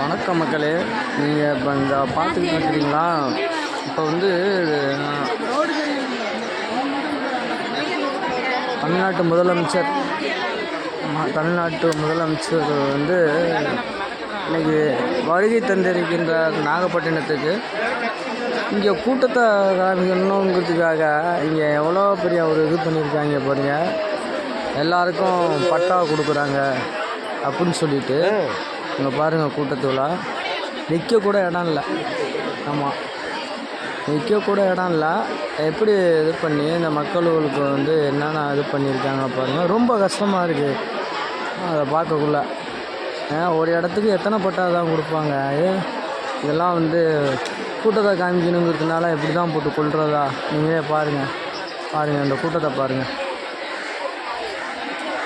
வணக்கம் மக்களே. நீங்கள் இப்போ இந்த பார்த்துக்கிட்டு இருக்கிறீங்களா? இப்போ வந்து தமிழ்நாட்டு முதலமைச்சர் தமிழ்நாட்டு முதலமைச்சர் வந்து இன்றைக்கி வருகை தந்திருக்கின்ற நாகப்பட்டினத்துக்கு. இங்கே கூட்டத்தை காமிக்கணுங்கிறதுக்காக இங்கே எவ்வளோ பெரிய ஒரு இது பண்ணியிருக்காங்க பாருங்கள் எல்லாருக்கும் பட்டா கொடுக்குறாங்க. அப்படின்னு சொல்லிட்டு இங்கே பாருங்கள் கூட்டத்துக்குள்ள நிற்க கூட இடம் இல்லை. ஆமாம் நிற்க கூட இடம் இல்லை. எப்படி இது பண்ணி இந்த மக்களுக்கு வந்து என்னென்ன இது பண்ணியிருக்காங்க பாருங்கள் ரொம்ப கஷ்டமாக இருக்குது அதை பார்க்கக்குள்ள. ஒரு இடத்துக்கு எத்தனை பட்டா தான் கொடுப்பாங்க? இதெல்லாம் வந்து கூட்டத்தை காமிக்கணுங்கிறதுனால எப்படி தான் போட்டு கொள்றதா நீங்களே பாருங்கள் பாருங்கள் இந்த கூட்டத்தை பாருங்கள்